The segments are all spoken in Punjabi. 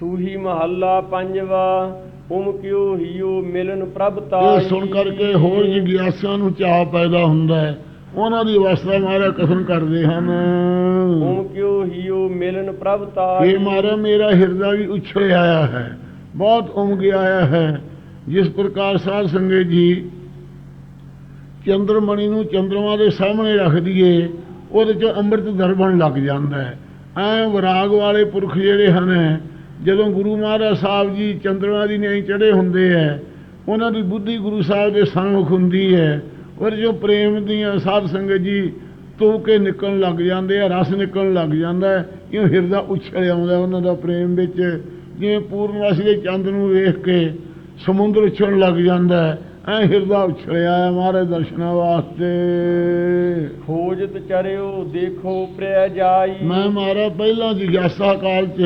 ਸੂਹੀ ਮਹੱਲਾ ਪੰਜਵਾ ਉਮ ਕਿਉ ਹਿਉ ਮਿਲਨ ਪ੍ਰਭ ਇਹ ਤਾਈ ਸੁਣ ਕਰਕੇ ਹੋਰ ਜਿਗਿਆਸਾਂ ਨੂੰ ਚਾਹ ਪੈਦਾ ਹੁੰਦਾ ਹੈ। ਉਹਨਾਂ ਦੀ ਅਵਸਥਾ ਮਾਰਾ ਕਥਨ ਕਰਦੇ ਹਨ। ਉਮ ਕਿਉ ਹਿਉ ਮਿਲਨ ਪ੍ਰਭ ਤਾਈ ਇਹ ਮਾਰਾ ਮੇਰਾ ਹਿਰਦਾ ਵੀ ਉਛਲ ਆਇਆ ਹੈ। ਬਹੁਤ ਉਮਗ ਆਇਆ ਹੈ। ਜਿਸ ਪ੍ਰਕਾਰ ਸਾਧ ਸੰਗਤ ਜੀ ਚੰਦਰਮਣੀ ਨੂੰ ਚੰਦਰਮਾ ਦੇ ਸਾਹਮਣੇ ਰੱਖ ਦਈਏ ਉਹਦੇ ਚੋਂ ਅੰਮ੍ਰਿਤ ਦਰਬਣ ਲੱਗ ਜਾਂਦਾ ਹੈ। ਐ ਵਿਰਾਗ ਵਾਲੇ ਪੁਰਖ ਜਿਹੜੇ ਹਨ ਜਦੋਂ ਗੁਰੂ ਮਹਾਰਾਜ ਸਾਹਿਬ ਜੀ ਚੰਦਰਮਾ ਦੀ ਨਹੀਂ ਚੜੇ ਹੁੰਦੇ ਹੈ ਉਹਨਾਂ ਦੀ ਬੁੱਧੀ ਗੁਰੂ ਸਾਹਿਬ ਦੇ ਸਨਮੁਖ ਹੁੰਦੀ ਹੈ ਔਰ ਜੋ ਪ੍ਰੇਮ ਦੀਆਂ ਸਾਧ ਸੰਗਤ ਜੀ ਤੋ ਕੇ ਨਿਕਲਣ ਲੱਗ ਜਾਂਦੇ ਆ ਰਸ ਨਿਕਲਣ ਲੱਗ ਜਾਂਦਾ ਹੈ ਇਹ ਹਿਰਦਾ ਉਛਲ ਆਉਂਦਾ ਉਹਨਾਂ ਦਾ ਪ੍ਰੇਮ ਵਿੱਚ ਜਿਵੇਂ ਪੂਰਨਵਾਸੀ ਦੇ ਚੰਦ ਨੂੰ ਵੇਖ ਕੇ ਸਮੁੰਦਰ ਉਛਲਣ ਲੱਗ ਜਾਂਦਾ ਹੈ ਐ ਹਿਰਦਾ ਉਛਲਿਆ ਹੈ ਮਹਾਰਾਜ ਦਰਸ਼ਨਾਂ ਵਾਸਤੇ। ਖੋਜਤ ਚਰਿਓ ਦੇਖੋ ਪ੍ਰਿਆ ਜਾਈ। ਮੈਂ ਮਾਰਾ ਪਹਿਲਾਂ ਜਿਗਿਆਸਾ ਕਾਲ 'ਚ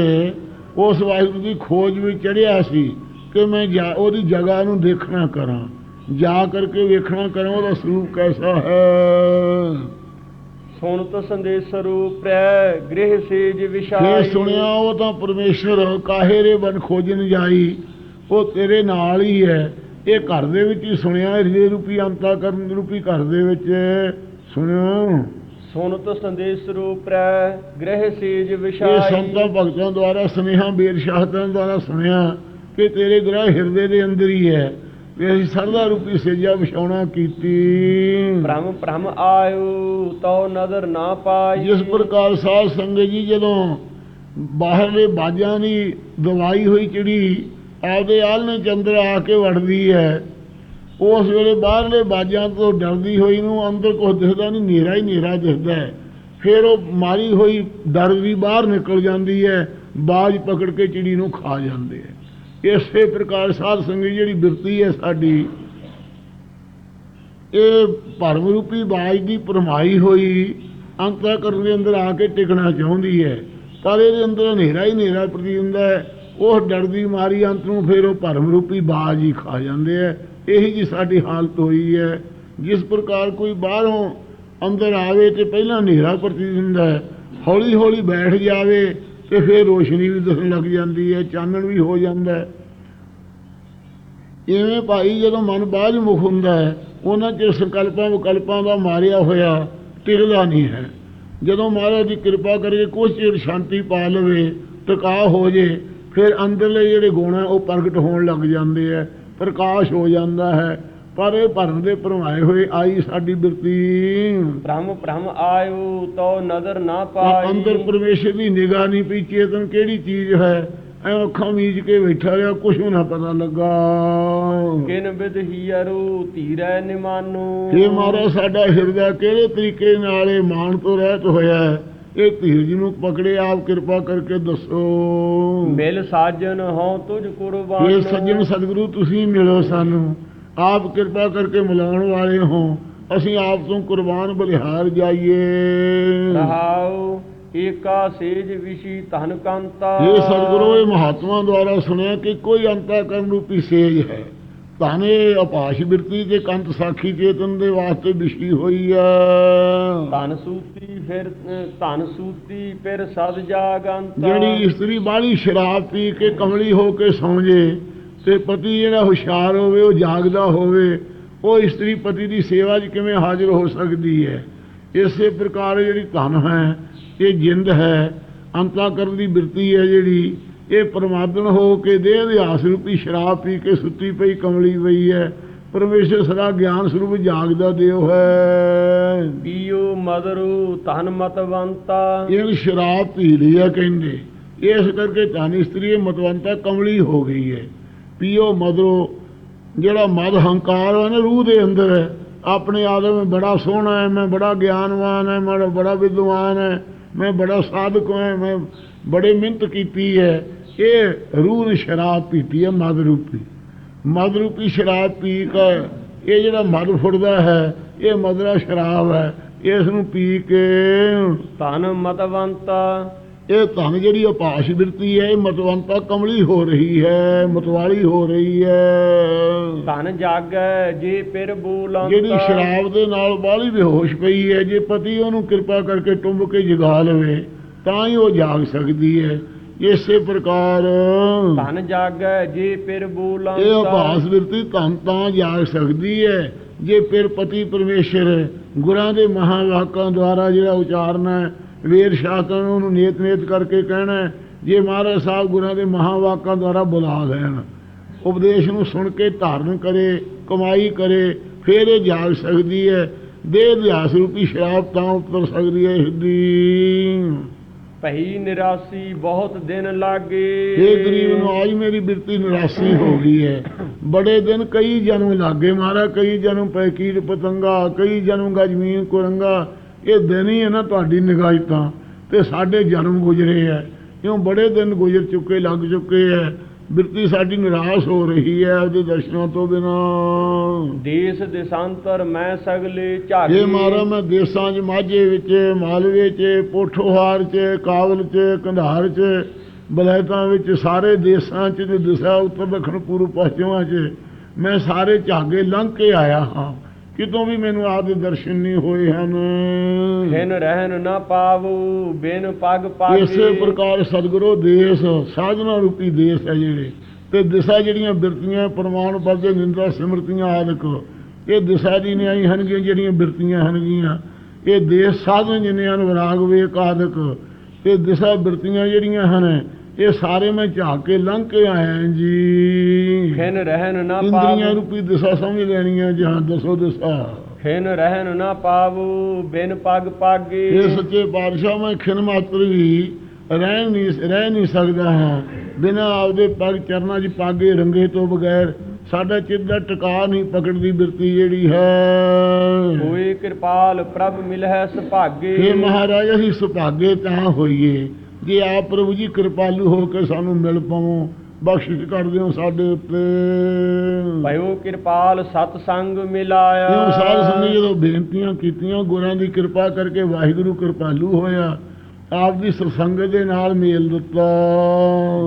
ਉਸ ਵਾਹਿਗੁਰੂ ਦੀ ਖੋਜ ਵਿੱਚ ਚੜਿਆ ਸੀ ਕਿ ਮੈਂ ਜਾ ਉਹਦੀ ਜਗ੍ਹਾ ਨੂੰ ਦੇਖਣਾ ਕਰਾਂ। ਜਾ ਕਰਕੇ ਵੇਖਣਾ ਕਰਾਂ ਉਹਦਾ ਸਰੂਪ ਕੈਸਾ ਹੈ। ਸੁਣਤ ਸੰਦੇਸ਼ ਰੂਪ ਪ੍ਰਿਆ ਗ੍ਰਹਿ ਸੇਜ ਵਿਸ਼ਾਈ ਇਹ ਸੁਣਿਆ ਉਹ ਤਾਂ ਪਰਮੇਸ਼ਰ ਕਾਹੇ ਰੇ ਬਨ ਖੋਜਨ ਜਾਈ। ਉਹ ਤੇਰੇ ਨਾਲ ਹੀ ਹੈ। ਇਹ ਘਰ ਦੇ ਵਿੱਚ ਹੀ ਸੁਣਿਆ ਹਿਰਦੇ ਰੂਪੀ ਅੰਤਾ ਕਰਨ ਰੂਪੀ ਘਰ ਦੇ ਵਿੱਚ। ਸੁਣਿਓ। ਸੁਣਤ ਸੰਦੇਸ਼ ਰੂਪ ਪ੍ਰਿਆ ਗ੍ਰਹਿ ਸੇਜ ਇਹ ਵਿਸ਼ਾਈ ਸੰਤਾਂ ਭਗਤਾਂ ਦੁਆਰਾ ਸੁਨੇਹਾ ਬੀਰ ਸ਼ਾਹਤਾਂ ਦੁਆਰਾ ਸੁਣਿਆ ਕਿ ਤੇਰੇ ਗ੍ਰਹਿ ਹਿਰਦੇ ਦੇ ਅੰਦਰ ਹੀ ਹੈ ਵੀ ਅਸੀਂ ਸਰਦਾ ਰੂਪੀ ਸੇਜਾ ਵਿਛਾਉਣਾ ਕੀਤੀ। ਭ੍ਰਮ ਭ੍ਰਮ ਆਇਓ ਤਉ ਨਦਰ ਨਾ ਪਾਈ। ਜਿਸ ਪ੍ਰਕਾਰ ਸਾਧ ਸੰਗਤ ਜੀ ਜਦੋਂ ਬਾਹਰਲੇ ਬਾਜਾਂ ਦੀ ਦਵਾਈ ਹੋਈ ਚਿੜੀ ਆਪਦੇ ਆਲ੍ਹਣੇ ਚੰਦਰ ਆ ਕੇ ਵੜਦੀ ਹੈ ਉਸ ਵੇਲੇ ਬਾਹਰਲੇ ਬਾਜਾਂ ਤੋਂ ਡਰਦੀ ਹੋਈ ਨੂੰ ਅੰਦਰ ਕੁਝ ਦਿਖਦਾ ਨਹੀਂ, ਹਨੇਰਾ ਹੀ ਹਨੇਰਾ ਦਿਖਦਾ ਹੈ। ਫਿਰ ਉਹ ਮਾਰੀ ਹੋਈ ਡਰ ਵੀ ਬਾਹਰ ਨਿਕਲ ਜਾਂਦੀ ਹੈ, ਬਾਜ ਪਕੜ ਕੇ ਚਿੜੀ ਨੂੰ ਖਾ ਜਾਂਦੇ ਹੈ। ਇਸੇ ਪ੍ਰਕਾਰ ਸਾਧ ਸੰਗਤ ਜਿਹੜੀ ਬਿਰਤੀ ਹੈ ਸਾਡੀ, ਇਹ ਭਰਮ ਰੂਪੀ ਬਾਜ ਦੀ ਪਰਮਾਈ ਹੋਈ ਅੰਤਕਰਨ ਦੇ ਅੰਦਰ ਆ ਕੇ ਟਿਕਣਾ ਚਾਹੁੰਦੀ ਹੈ। ਪਰ ਇਹਦੇ ਅੰਦਰ ਹਨੇਰਾ ਹੀ ਹਨੇਰਾ ਪ੍ਰਤੀ ਹੁੰਦਾ ਹੈ। ਉਹ ਡਰਦੀ ਮਾਰੀ ਅੰਤ ਨੂੰ ਫਿਰ ਉਹ ਭਰਮ ਰੂਪੀ ਬਾਜ ਹੀ ਖਾ ਜਾਂਦੇ ਹੈ। ਇਹੀ ਜੀ ਸਾਡੀ ਹਾਲਤ ਹੋਈ ਹੈ। ਜਿਸ ਪ੍ਰਕਾਰ ਕੋਈ ਬਾਹਰੋਂ ਅੰਦਰ ਆਵੇ ਤੇ ਪਹਿਲਾਂ ਹਨੇਰਾ ਪ੍ਰਤੀ ਹੁੰਦਾ ਹੈ ਹੌਲੀ ਹੌਲੀ ਬੈਠ ਜਾਵੇ ਤੇ ਫਿਰ ਰੋਸ਼ਨੀ ਵੀ ਦਿਖਣ ਲੱਗ ਜਾਂਦੀ ਹੈ, ਚਾਨਣ ਵੀ ਹੋ ਜਾਂਦਾ ਹੈ। ਇਵੇਂ ਭਾਈ ਜਦੋਂ ਮਨ ਬਾਝ ਮੁਖ ਹੁੰਦਾ ਹੈ, ਉਹਨਾਂ ਚ ਸੰਕਲਪਾਂ ਵਿਕਲਪਾਂ ਦਾ ਮਾਰਿਆ ਹੋਇਆ ਟਿਕਦਾ ਨਹੀਂ ਹੈ। ਜਦੋਂ ਮਹਾਰਾਜ ਦੀ ਕਿਰਪਾ ਕਰਕੇ ਕੁਛ ਚਿਰ ਸ਼ਾਂਤੀ ਪਾ ਲਵੇ ਟਿਕਾ ਹੋ ਜੇ, ਫਿਰ ਅੰਦਰਲੇ ਜਿਹੜੇ ਗੁਣ ਹੈ ਉਹ ਪ੍ਰਗਟ ਹੋਣ ਲੱਗ ਜਾਂਦੇ ਹੈ। ਪ੍ਰਕਾਸ਼ ਹੋ ਜਾਂਦਾ ਹੈ। ਪਰ ਇਹ ਭਰਨ ਦੇ ਭਰਮਾਏ ਹੋਏ ਆਈ ਸਾਡੀ ਬਿਰਤੀ। ਭ੍ਰਮ ਭ੍ਰਮ ਆਇਓ ਤਉ ਨਦਰ ਨਾ ਪਾਈ। ਅੰਦਰ ਪਰਮੇਸ਼ਰ ਦੀ ਨਿਗਾਹ ਨਹੀਂ ਪਈ ਚੇਤਨ ਕਿਹੜੀ ਚੀਜ਼ ਹੈ? ਐ ਅੱਖਾਂ ਮੀਚ ਕੇ ਬੈਠਾ ਰਿਹਾ ਕੁਛ ਵੀ ਨਾ ਪਤਾ ਲੱਗਾ। ਕਿਨ ਬਿਦ ਹੀਰੋ ਧੀਰੈ ਨਿਮਾਨੋ। ਇਹ ਮਹਾਰਾਜ ਸਾਡਾ ਹਿਰਦਾ ਕਿਹੜੇ ਤਰੀਕੇ ਨਾਲ ਇਹ ਮਾਨ ਤੋਂ ਰਹਿਤ ਹੋਇਆ ਹੈ? ਇਹ ਧੀਰਜ ਨੂੰ ਪਕੜੇ ਆਪ ਕਿਰਪਾ ਕਰਕੇ ਦੱਸੋ। ਮਿਲ ਸਾਜਨ ਹਉ ਤੁਝ ਕੁਰਬਾਨ। ਇਹ ਸੱਜਣ ਸਤਿਗੁਰੂ ਤੁਸੀਂ ਮਿਲੋ ਸਾਨੂੰ। ਆਪ ਕਿਰਪਾ ਕਰਕੇ ਮਿਲਾਉਣ ਵਾਲੇ ਹੋ। ਅਸੀਂ ਆਪ ਤੋਂ ਕੁਰਬਾਨ ਬਲਿਹਾਰ ਜਾਈਏ। ਰਹਾਉ ਏਕਾ ਸੇਜ ਵਿਸ਼ੀ ਧਨ ਕੰਤਾ। ਇਹ ਸਤਿਗੁਰੂ ਇਹ ਮਹਾਤਮਾ ਦੁਆਰਾ ਸੁਣਿਆ ਕਿ ਕੋਈ ਅੰਤਾ ਕਰਨ ਰੂਪੀ ਸੇਜ ਹੈ। ਤਾਨੇ ਅਪਾਸ਼ ਬਿਰਤੀ ਤੇ ਕੰਤ ਸਾਖੀ ਚੇਤਨ ਦੇ ਵਾਸਤੇ ਵਿਸ਼ੀ ਹੋਈ ਹੈ ਧਨ ਸੂਤੀ ਫਿਰ ਧਨ ਸੂਤੀ ਫਿਰ ਸਦ ਜਾਗੰਤ ਜਿਹੜੀ ਇਸਤਰੀ ਬਾਹਲੀ ਸ਼ਰਾਬ ਪੀ ਕੇ ਕਮਲੀ ਹੋ ਕੇ ਸੌਂ ਜੇ ਤੇ ਪਤੀ ਜਿਹੜਾ ਹੁਸ਼ਿਆਰ ਹੋਵੇ ਉਹ ਜਾਗਦਾ ਹੋਵੇ ਉਹ ਇਸਤਰੀ ਪਤੀ ਦੀ ਸੇਵਾ 'ਚ ਕਿਵੇਂ ਹਾਜ਼ਰ ਹੋ ਸਕਦੀ ਹੈ ਇਸੇ ਪ੍ਰਕਾਰ ਜਿਹੜੀ ਧਨ ਹੈ ਇਹ ਜਿੰਦ ਹੈ ਅੰਤਾਕਰਨ ਦੀ ਬਿਰਤੀ ਹੈ ਜਿਹੜੀ ਇਹ ਪਰਮਾਤਮਨ ਹੋ ਕੇ ਦੇਹ ਦੇ ਆਸ ਰੂਪੀ ਸ਼ਰਾਬ ਪੀ ਕੇ ਸੁੱਤੀ ਪਈ ਕਮਲੀ ਪਈ ਹੈ। ਪਰਮੇਸ਼ਰ ਸਦਾ ਗਿਆਨ ਸਰੂਪ ਜਾਗਦਾ ਦਿਓ ਹੈ। ਪੀਓ ਮਦਰੂ ਧਨ ਮਤਵੰਤਾ। ਇਹ ਸ਼ਰਾਬ ਪੀ ਲਈ ਆ ਕਹਿੰਦੇ। ਇਸ ਕਰਕੇ ਧਨ ਇਸਤਰੀ ਮਤਵੰਤਾ ਕਮਲੀ ਹੋ ਗਈ ਹੈ। ਪੀਓ ਮਦਰੋ ਜਿਹੜਾ ਮਦ ਹੰਕਾਰ ਹੈ ਨਾ ਰੂਹ ਦੇ ਅੰਦਰ ਹੈ ਆਪਣੇ ਆਦਮ ਮੈਂ ਬੜਾ ਸੋਹਣਾ ਹੈ ਮੈਂ ਬੜਾ ਗਿਆਨਵਾਨ ਹੈ ਮੈਂ ਬੜਾ ਵਿਦਵਾਨ ਹੈ ਮੈਂ ਬੜਾ ਸਾਧਕ ਹਾਂ ਮੈਂ ਬੜੇ ਮਿਹਨਤ ਕੀਤੀ ਹੈ। ਇਹ ਰੂਹ ਨੇ ਸ਼ਰਾਬ ਪੀਤੀ ਹੈ ਮਦ ਰੂਪੀ ਮਦ ਰੂਪੀ ਸ਼ਰਾਬ ਪੀ ਕੇ ਇਹ ਜਿਹੜਾ ਮਦ ਫੁੱਟਦਾ ਹੈ ਇਹ ਮਦਰਾ ਸ਼ਰਾਬ ਹੈ ਇਸ ਨੂੰ ਪੀ ਕੇ ਧਨ ਮਤਵੰਤਾ। ਇਹ ਧਨ ਜਿਹੜੀ ਅਪਾਸ਼ ਬਿਰਤੀ ਹੈ ਇਹ ਮਤਵੰਤਾ ਕਮਲੀ ਹੋ ਰਹੀ ਹੈ ਮਤਵਾਲੀ ਹੋ ਰਹੀ ਹੈ। ਧਨ ਜਾਗੈ ਜੇ ਪਿਰ ਬੋਲੰਤ। ਜਿਹੜੀ ਸ਼ਰਾਬ ਦੇ ਨਾਲ ਬਾਹਲੀ ਬੇਹੋਸ਼ ਪਈ ਹੈ ਜੇ ਪਤੀ ਉਹਨੂੰ ਕਿਰਪਾ ਕਰਕੇ ਟੁੰਬ ਕੇ ਜਗਾ ਲਵੇ ਤਾਂ ਹੀ ਉਹ ਜਾਗ ਸਕਦੀ ਹੈ। ਇਸੇ ਪ੍ਰਕਾਰ। ਧਨ ਜਾਗੈ ਜੇ ਪਿਰ ਬੋਲਾਂ ਇਹ ਆਭਾਸ ਬਿਰਤੀ ਧਨ ਤਾਂ ਜਾਗ ਸਕਦੀ ਹੈ। ਜੇ ਫਿਰ ਪਤੀ ਪਰਮੇਸ਼ਰ ਗੁਰਾਂ ਦੇ ਮਹਾਵਾਕਾਂ ਦੁਆਰਾ ਜਿਹੜਾ ਉਚਾਰਨ ਹੈ ਵੇਦ ਸ਼ਾਸਤਰ ਨੂੰ ਨੇਤ ਨੇਤ ਕਰਕੇ ਕਹਿਣਾ। ਜੇ ਮਹਾਰਾਜ ਸਾਹਿਬ ਗੁਰਾਂ ਦੇ ਮਹਾਵਾਕਾਂ ਦੁਆਰਾ ਬੁਲਾ ਲੈਣ ਉਪਦੇਸ਼ ਨੂੰ ਸੁਣ ਕੇ ਧਾਰਨ ਕਰੇ ਕਮਾਈ ਕਰੇ ਫਿਰ ਇਹ ਜਾਗ ਸਕਦੀ ਹੈ। ਦੇਹ ਅਧਿਆਸ ਰੂਪੀ ਸ਼ਰਾਬ ਤਾਂ ਉਤਰ ਸਕਦੀ ਹੈ ਹਿੱਦੀ ਭਈ ਨਿਰਾਸੀ ਬਹੁਤ ਦਿਨ ਲਾਗੇ। ਇਹ ਗਰੀਬ ਨੂੰ ਅੱਜ ਮੇਰੀ ਬਿਰਤੀ ਨਿਰਾਸੀ ਹੋ ਗਈ ਹੈ। ਬੜੇ ਦਿਨ ਕਈ ਜਨਮ ਲਾਗੇ ਮਾਰਾ, ਕਈ ਜਨਮ ਪੈਕੀਟ ਪਤੰਗਾ, ਕਈ ਜਨਮ ਗਜਮੀਨ ਕੁਰੰਗਾ। ਇਹ ਦਿਨ ਹੀ ਹੈ ਨਾ ਤੁਹਾਡੀ ਨਿਗਾਹ ਤਾਂ ਤੇ ਸਾਡੇ ਜਨਮ ਗੁਜ਼ਰੇ ਹੈ। ਕਿਉਂ ਬੜੇ ਦਿਨ ਗੁਜ਼ਰ ਚੁੱਕੇ, ਲੱਗ ਚੁੱਕੇ ਹੈ। ਬਿਰਤੀ ਸਾਡੀ ਨਿਰਾਸ਼ ਹੋ ਰਹੀ ਹੈ ਉਹਦੇ ਦਰਸ਼ਨਾਂ ਤੋਂ ਬਿਨਾ। ਦੇਸ ਦੇਸਾਂਤਰ ਮੈਂ ਸਗਲੇ ਝਾਗੇ ਇਹ ਮਾਰਾ ਮੈਂ ਦੇਸਾਂ 'ਚ ਮਾਝੇ ਵਿੱਚ ਮਾਲਵੇ 'ਚ ਪੋਠੋਹਾਰ 'ਚ ਕਾਬਲ 'ਚ ਕੰਧਾਰ 'ਚ ਬਲੈਤਾਂ ਵਿੱਚ ਸਾਰੇ ਦੇਸਾਂ 'ਚ ਤੇ ਦਿਸ਼ਾ ਉੱਤਰ ਦੱਖਣ ਪੂਰਬ ਪੱਛਮਾਂ 'ਚ ਮੈਂ ਸਾਰੇ ਝਾਗੇ ਲੰਘ ਕੇ ਆਇਆ ਹਾਂ। ਕਿਤੋਂ ਵੀ ਮੈਨੂੰ ਆਪਦੇ ਦਰਸ਼ਨ ਨਹੀਂ ਹੋਏ ਹਨ। ਖਿਨ ਰਹਿਨ ਨਾ ਪਾਵੋ ਬਿਨ ਪਗ ਪਾਗੇ ਇਸੇ ਪ੍ਰਕਾਰ ਸਤਿਗੁਰੂ ਦੇਸ਼ ਸਾਧਨਾ ਰੂਪੀ ਦੇਸ਼ ਹੈ ਜਿਹੜੇ। ਤੇ ਦਿਸ਼ਾ ਜਿਹੜੀਆਂ ਬਿਰਤੀਆਂ ਪ੍ਰਮਾਣ ਪਰਦੇ ਨਿੰਦਾ ਸਿਮਰਤੀਆਂ ਆਦਿਕ ਇਹ ਦਿਸ਼ਾ ਦੀ ਨਿਆਈ ਹਨਗੀਆਂ ਜਿਹੜੀਆਂ ਬਿਰਤੀਆਂ ਹਨਗੀਆਂ। ਇਹ ਦੇਸ਼ ਸਾਧਨ ਜਿਨੇ ਹਨ ਵਿਰਾਗ ਵੇਕ ਆਦਿਕ ਤੇ ਦਿਸ਼ਾ ਬਿਰਤੀਆਂ ਜਿਹੜੀਆਂ ਹਨ ਇਹ ਸਾਰੇ ਮੈਂ ਝਾਕ ਕੇ ਲੰਘ ਕੇ ਆਇਆ ਜੀ। ਖਿਨ ਰਹਿਨ ਨਾ ਇੰਦਰੀਆਂ ਪਾਵੋ। ਰੂਪੀ ਦਿਸ਼ਾ ਸਮਝ ਲੈਣੀਆਂ ਜਹਾਂ ਦਸੋ ਦਿਸ਼ਾ। ਖਿਨ ਰਹਿਨ ਨਾ ਪਾਵੋ ਬਿਨ ਪਗ ਪਾਗੇ। ਇਹ ਸੱਚੇ ਪਾਤਸ਼ਾਹ ਮੈਂ ਖਿਨ ਮਾਤਰ ਵੀ ਰਹਿ ਨਹੀਂ ਰਹਿ ਨਹੀਂ ਸਕਦਾ ਹਾਂ। ਬਿਨਾਂ ਆਪਦੇ ਪਗ ਚਰਨਾਂ 'ਚ ਪਾਗੇ ਰੰਗੇ ਤੋਂ ਬਗੈਰ ਸਾਡਾ ਚਿੱਤ ਦਾ ਟਿਕਾ ਨਹੀਂ ਪਕੜਦੀ ਬਿਰਤੀ ਜਿਹੜੀ ਹੈ। ਹੋਏ ਕਿਰਪਾਲ ਪ੍ਰਭ ਮਿਲਹਿ ਸੁਭਾਗੇ। हे ਮਹਾਰਾਜ ਅਸੀਂ ਸੁਭਾਗੇ ਤਾਂ ਹੋਈਏ। ਜੇ ਆਪ ਪ੍ਰਭੂ ਜੀ ਕਿਰਪਾਲੂ ਹੋ ਕੇ ਸਾਨੂੰ ਮਿਲ ਪਾਵੋ ਬਖਸ਼ਿਸ਼ ਕਰ ਦਿਓ ਸਾਡੇ ਉੱਤੇ। ਭਇਓ ਕਿਰਪਾਲ ਸਤ ਸੰਗ ਮਿਲਾਇਆ। ਕਿਉਂ ਸਾਧ ਸੰਗਤ ਜਦੋਂ ਬੇਨਤੀਆਂ ਕੀਤੀਆਂ ਗੁਰਾਂ ਦੀ ਕਿਰਪਾ ਕਰਕੇ ਵਾਹਿਗੁਰੂ ਕਿਰਪਾਲੂ ਹੋਇਆ ਆਪ ਦੀ ਸਤਸੰਗਤ ਦੇ ਨਾਲ ਮੇਲ ਦਿੱਤਾ।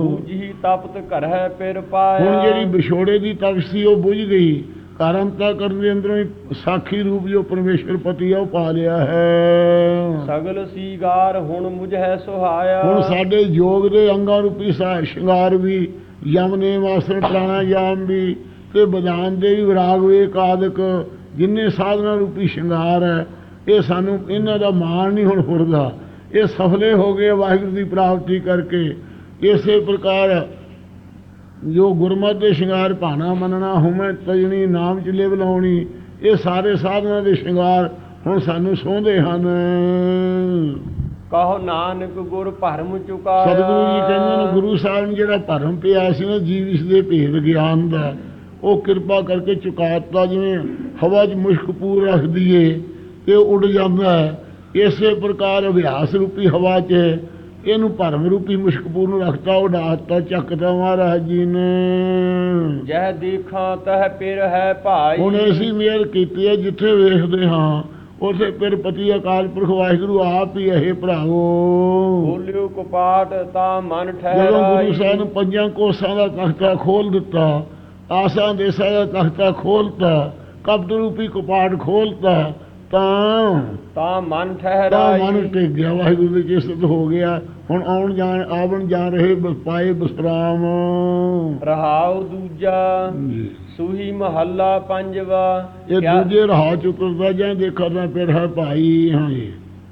ਬੂਝੀ ਤਪਤ ਘਰ ਹੈ ਪਿਰ ਪਾਇਆ। ਹੁਣ ਜਿਹੜੀ ਵਿਛੋੜੇ ਦੀ ਤਪਸ਼ ਸੀ ਉਹ ਬੁਝ ਗਈ। ਕਾਰਨ ਤਾਂ ਕਰਨ ਦੇ ਅੰਦਰੋਂ ਹੀ ਸਾਖੀ ਰੂਪ ਜੋ ਪਰਮੇਸ਼ਰ ਪਤੀ ਆ ਉਹ ਪਾ ਲਿਆ ਹੈ। ਸਗਲ ਸੀਗਾਰ ਹੁਣ ਮੁਝ ਹੈ ਸੁਹਾਇਆ। ਹੁਣ ਸਾਡੇ ਯੋਗ ਦੇ ਅੰਗਾਂ ਰੂਪੀ ਸ਼ਿੰਗਾਰ ਵੀ ਯਮ ਨੇ ਆਸਣ ਪ੍ਰਾਣਾਯਾਮ ਵੀ ਤੇ ਬਦਾਨ ਦੇ ਵੀ ਵਿਰਾਗ ਵੇਕ ਆਦਿਕ ਜਿੰਨੇ ਸਾਧਨਾ ਰੂਪੀ ਸ਼ਿੰਗਾਰ ਹੈ ਇਹ ਸਾਨੂੰ ਇਹਨਾਂ ਦਾ ਮਾਣ ਨਹੀਂ ਹੁਣ ਫੁਰਦਾ। ਇਹ ਸਫਲੇ ਹੋ ਗਏ ਵਾਹਿਗੁਰੂ ਦੀ ਪ੍ਰਾਪਤੀ ਕਰਕੇ। ਇਸੇ ਪ੍ਰਕਾਰ ਜੋ ਗੁਰਮਤਿ ਦੇ ਸ਼ਿੰਗਾਰ ਭਾਣਾ ਮੰਨਣਾ ਹੁਮੈ ਤਜਣੀ ਨਾਮ ਚ ਲਿਵ ਲਾਉਣੀ ਇਹ ਸਾਰੇ ਸਾਧਨਾ ਦੇ ਸ਼ਿੰਗਾਰ ਹੁਣ ਸਾਨੂੰ ਸੋਹੰਦੇ ਹਨ। ਕਹੋ ਨਾਨਕ ਗੁਰ ਭਰਮ ਚੁਕਾਇਆ ਸਤਿਗੁਰੂ ਜੀ ਕਹਿੰਦੇ ਨੇ ਗੁਰੂ ਸਾਹਿਬ ਨੇ ਜਿਹੜਾ ਭਰਮ ਪਿਆ ਸੀ ਨਾ ਜੀਵ ਇਸ ਦੇ ਭੇਦ ਗਿਆਨ ਦਾ ਉਹ ਕਿਰਪਾ ਕਰਕੇ ਚੁਕਾਤਾ ਜਿਵੇਂ ਹਵਾ 'ਚ ਮੁਸ਼ਕ ਪੂਰ ਰੱਖ ਦਈਏ ਤੇ ਉੱਡ ਜਾਂਦਾ ਹੈ। ਇਸੇ ਪ੍ਰਕਾਰ ਅਭਿਆਸ ਰੂਪੀ ਹਵਾ 'ਚ ਇਹਨੂੰ ਭਰਮ ਰੂਪੀ ਮੁਸ਼ਕ ਪੂਰ ਨੂੰ ਰੱਖਤਾ ਉਡਾਤਾ ਚੱਕਦਾ ਮਹਾਰਾਜ ਜੀ ਨੇ। ਜਹ ਦੇਖਾਂ ਤਹ ਪਿਰ ਹੈ ਭਾਈ। ਹੁਣ ਅਸੀਂ ਮਿਹਰ ਕੀਤੀ ਹੈ ਜਿੱਥੇ ਵੇਖਦੇ ਹਾਂ ਉਥੇ ਫਿਰ ਪਤੀ ਅਕਾਲ ਪੁਰਖ ਵਾਹਿਗੁਰੂ ਆਪ ਹੀ ਇਹ ਭਰਾਵੋ। ਬੋਲਿਓ ਕਪਾਟ ਤਾਂ ਮਨ ਜਦੋਂ ਠਹਿਰਾਈ ਗੁਰੂ ਸਾਹਿਬ ਨੇ ਪੰਜਾਂ ਕੋਸਾਂ ਦਾ ਤਖਤਾ ਖੋਲ ਦਿੱਤਾ ਆਸਾਂ ਦੇਸਾਂ ਦਾ ਤਖਤਾ ਖੋਲਤਾ ਕਬਦ ਰੂਪੀ ਕਪਾਟ ਖੋਲਤਾ ਤਾਂ ਤਾਂ ਮਨ ਤਾਂ ਠਹਿਰਾਈ। ਮਨ ਟਿਕ ਗਿਆ ਵਾਹਿਗੁਰੂ ਦੀ ਚੇਸਤ ਹੋ ਗਿਆ। ਹੁਣ ਆਉਣ ਜਾਣ ਆਵਣ ਜਾ ਰਹੇ ਬ- ਪਾਏ ਬਸਰਾਮ। ਰਹਾਉ ਦੂਜਾ ਸੂਹੀ ਮਹੱਲਾ ਪੰਜਵਾ। ਇਹ ਕਿਆ- ਦੂਜੇ ਰਾਹ ਚ ਉਤਰਦਾ ਜਾਂ ਦੇਖਦਾ ਫਿਰ ਹੈ ਭਾਈ ਹਾਂ ਜੀ।